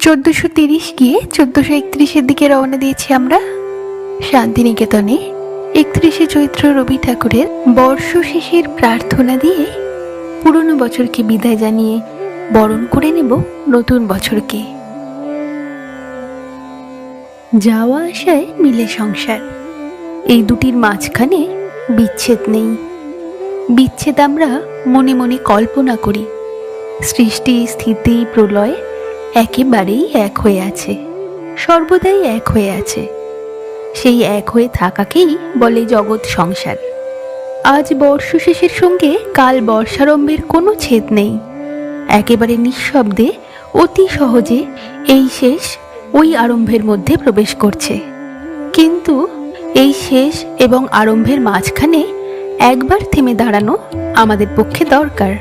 চোদ্দোশো তিরিশ গিয়ে চোদ্দোশো একত্রিশের দিকে রওনা দিয়েছি আমরা। শান্তিনিকেতনে একত্রিশে চৈত্র রবি ঠাকুরের বর্ষ শেষের প্রার্থনা দিয়ে পুরনো বছরকে বিদায় জানিয়ে বরণ করে নেব নতুন বছরকে। যাওয়া আসায় মিলে সংসার। এই দুটির মাঝখানে বিচ্ছেদ নেই। বিচ্ছেদ আমরা মনে মনে কল্পনা করি। সৃষ্টি, স্থিতি, প্রলয় একেবারেই এক হয়ে আছে, সর্বদাই এক হয়ে আছে। সেই এক হয়ে থাকাকেই বলে জগৎ সংসার। আজ বর্ষ শেষের সঙ্গে কাল বর্ষারম্ভের কোনো ছেদ নেই। একেবারে নিঃশব্দে অতি সহজে এই শেষ ওই আরম্ভের মধ্যে প্রবেশ করছে। কিন্তু এই শেষ এবং আরম্ভের মাঝখানে একবার থেমে দাঁড়ানো আমাদের পক্ষে দরকার।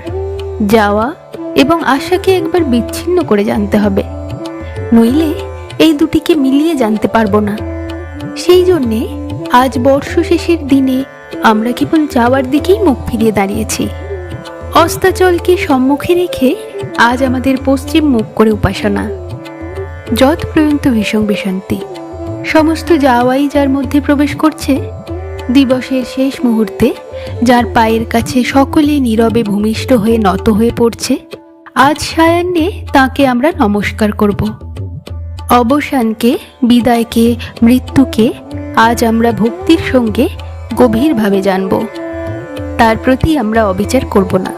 যাওয়া এবং আশাকে একবার বিচ্ছিন্ন করে জানতে হবে। নইলে এই দুটিকে মিলিয়ে জানতে পারব না। সেই জন্যে আজ বর্ষ শেষের দিনে আমরা কেবল যাওয়ার দিকেই মুখ ফিরিয়ে দাঁড়িয়েছি। অস্তাচলকে সম্মুখে রেখে আজ আমাদের পশ্চিম মুখ করে উপাসনা। যত প্রয়ন্ত ভীষণ বিশান্তি সমস্ত যাওয়াই যার মধ্যে প্রবেশ করছে, দিবসের শেষ মুহূর্তে যার পায়ের কাছে সকলে নীরবে ভূমিষ্ঠ হয়ে নত হয়ে পড়ছে আজ সায়ান্নে তাকে আমরা নমস্কার করব। অবসানকে, বিদায়কে, মৃত্যুকে আজ আমরা ভক্তির সঙ্গে গভীরভাবে জানব। তার প্রতি আমরা অবিচার করব না।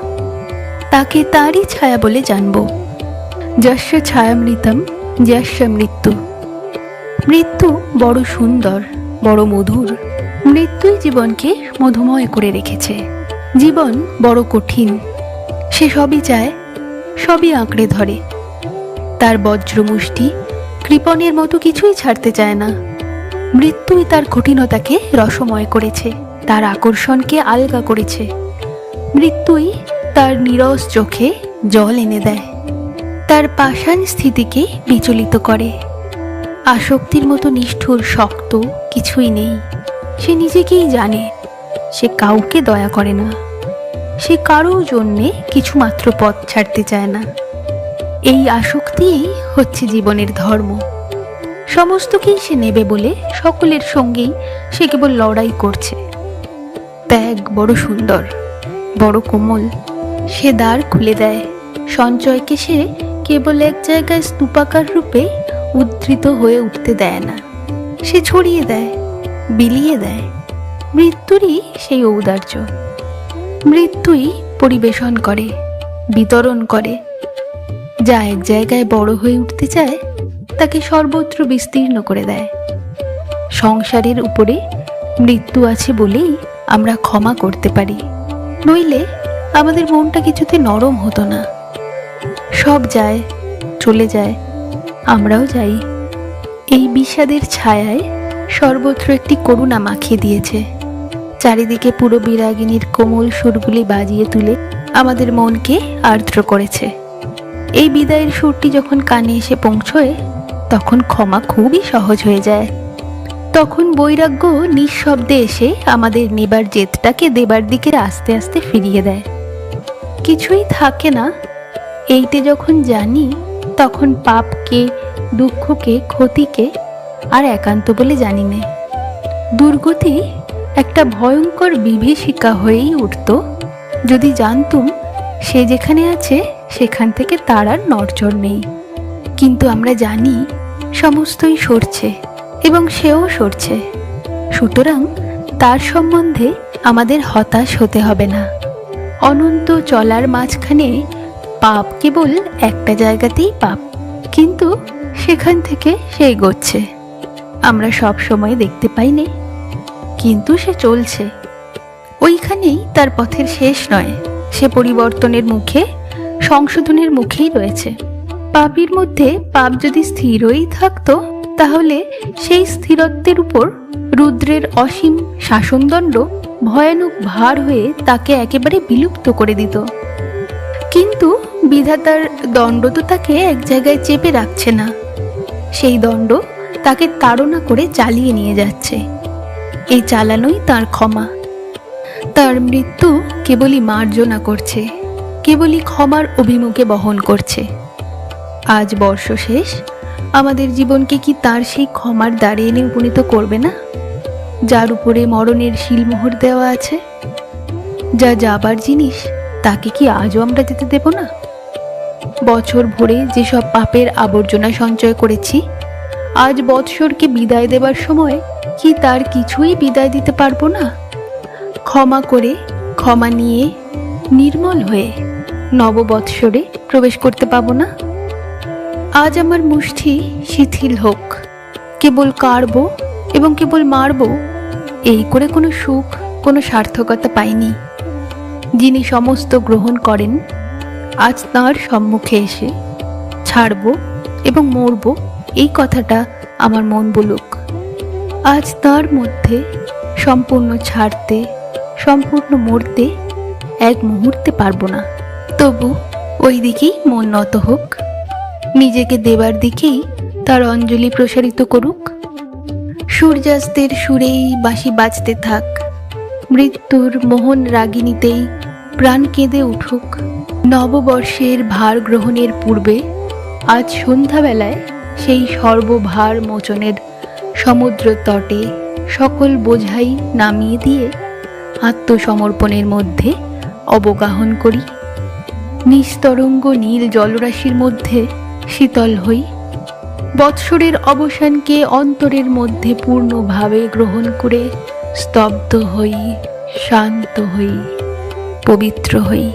তাকে তারই ছায়া বলে জানব। যস্য ছায়ামৃতম যস্য মৃত্যু। মৃত্যু বড় সুন্দর, বড় মধুর। মৃত্যুই জীবনকে মধুময় করে রেখেছে। জীবন বড় কঠিন। সে সবই চায় সবই আঁকড়ে ধরে। তার বজ্রমুষ্টি কৃপণের মতো কিছুই ছাড়তে চায় না। মৃত্যুই তার কঠিনতাকে রসময় করেছে, তার আকর্ষণকে আলগা করেছে। মৃত্যুই তার নিরস চোখে জল এনে দেয়, তার পাষাণ স্থিতিকে বিচলিত করে। আসক্তির মতো নিষ্ঠুর, শক্ত কিছুই নেই, সে নিজেকেই জানে, সে কাউকে দয়া করে না। সে কারও জন্যে কিছুমাত্র পথ ছাড়তে চায় না। এই আসক্তিই হচ্ছে জীবনের ধর্ম। সমস্তকেই সে নেবে বলে সকলের সঙ্গেই সে কেবল লড়াই করছে। ত্যাগ বড় সুন্দর, বড় কোমল। সে দ্বার খুলে দেয়। সঞ্চয়কে সে কেবল এক জায়গায় স্তূপাকার রূপে উদ্ধৃত হয়ে উঠতে দেয় না। সে ছড়িয়ে দেয়, বিলিয়ে দেয়। মৃত্যুরই সেই ঔদার্য। মৃত্যুই পরিবেশন করে, বিতরণ করে। যা এক জায়গায় বড় হয়ে উঠতে চায়, তাকে সর্বত্র বিস্তীর্ণ করে দেয়। সংসারের উপরে মৃত্যু আছে বলেই আমরা ক্ষমা করতে পারি। নইলে আমাদের মনটা কিছুতে নরম হতো না। সব যায়, চলে যায়, আমরাও যাই। এই বিষাদের ছায়ায় সর্বত্র একটি করুণা মাখিয়ে দিয়েছে। চারিদিকে পুরো বিরাগিনীর কোমল সুরগুলি বাজিয়ে তুলে আমাদের মনকে আর্দ্র করেছে। এই বিদায়ের সুরটি যখন কানে এসে পৌঁছয়, তখন ক্ষমা খুবই সহজ হয়ে যায়। তখন বৈরাগ্য নিঃশব্দে এসে আমাদের নেবার জেদটাকে দেবার দিকে আস্তে আস্তে ফিরিয়ে দেয়। কিছুই থাকে না। এইতে যখন জানি, তখন পাপকে, দুঃখকে, ক্ষতিকে আর একান্ত বলে জানি না। দুর্গতি একটা ভয়ঙ্কর বিভীষিকা হয়েই উঠত। যদি জানতুম, সে যেখানে আছে, সেখান থেকে তার আর নড়চড় নেই। কিন্তু আমরা জানি, সমস্তই সরছে, এবং সেও সরছে। সুতরাং তার সম্বন্ধে আমাদের হতাশ হতে হবে না। অনন্ত চলার মাঝখানে পাপ কেবল একটা জায়গাতেই পাপ, কিন্তু সেখান থেকে সে এগোচ্ছে। আমরা সব সময় দেখতে পাইনি। কিন্তু সে চলছে। ওইখানেই তার পথের শেষ নয়। সে পরিবর্তনের মুখে, সংশোধনের মুখেই রয়েছে। পাপির মধ্যে পাপ যদি স্থিরই থাকতো, তাহলে সেই স্থিরত্বের উপর রুদ্রের অসীম শাসনদণ্ড ভয়ানক ভার হয়ে তাকে একেবারে বিলুপ্ত করে দিত। কিন্তু বিধাতার দণ্ড তো তাকে এক জায়গায় চেপে রাখছে না। সেই দণ্ড তাকে তাড়না করে চালিয়ে নিয়ে যাচ্ছে। এই চালানোই তার ক্ষমা। তার মৃত্যু কেবলই মার্জনা করছে, কেবলই ক্ষমার অভিমুখে বহন করছে। আজ বর্ষ শেষ, আমাদের জীবনকে কি তার সেই ক্ষমার দ্বারে এনে উপনীত করবে না? যার উপরে মরণের শিলমোহর দেওয়া আছে। যা যাবার জিনিস, তাকে কি আজও আমরা যেতে দেব না? বছর ভরে যেসব পাপের আবর্জনা সঞ্চয় করেছি, আজ বৎসরকে বিদায় দেবার সময় কি তার কিছুই বিদায় দিতে পারব না? ক্ষমা করে, ক্ষমা নিয়ে নির্মল হয়ে নববৎসরে প্রবেশ করতে পাবো না? আজ আমার মুষ্টি শিথিল হোক। কেবল কাড়বো এবং কেবল মারবো, এই করে কোনো সুখ, কোনো সার্থকতা পাইনি। যিনি সমস্ত গ্রহণ করেন, আজ তাঁর সম্মুখে এসে ছাড়ব এবং মরব, এই কথাটা আমার মন বলুক। আজ তার মধ্যে সম্পূর্ণ ছাড়তে, সম্পূর্ণ মরতে এক মুহূর্তে পারব না। তবু ওই দিকেই মন নত হোক। নিজেকে দেবার দিকেই তার অঞ্জলি প্রসারিত করুক। সূর্যাস্তের সুরেই বাঁশি বাজতে থাক। মৃত্যুর মোহন রাগিনীতেই প্রাণ কেঁদে উঠুক। নববর্ষের ভার গ্রহণের পূর্বে আজ সন্ধ্যাবেলায় সেই সর্বভার মোচনের সমুদ্র তটে সকল বোঝাই নামিয়ে দিয়ে আত্মসমর্পণের মধ্যে অবগাহন করি। নিস্তরঙ্গ নীল জলরাশির মধ্যে শীতল হই। বৎসরের অবসানকে অন্তরের মধ্যে পূর্ণভাবে গ্রহণ করে স্তব্ধ হই, শান্ত হই, পবিত্র হই।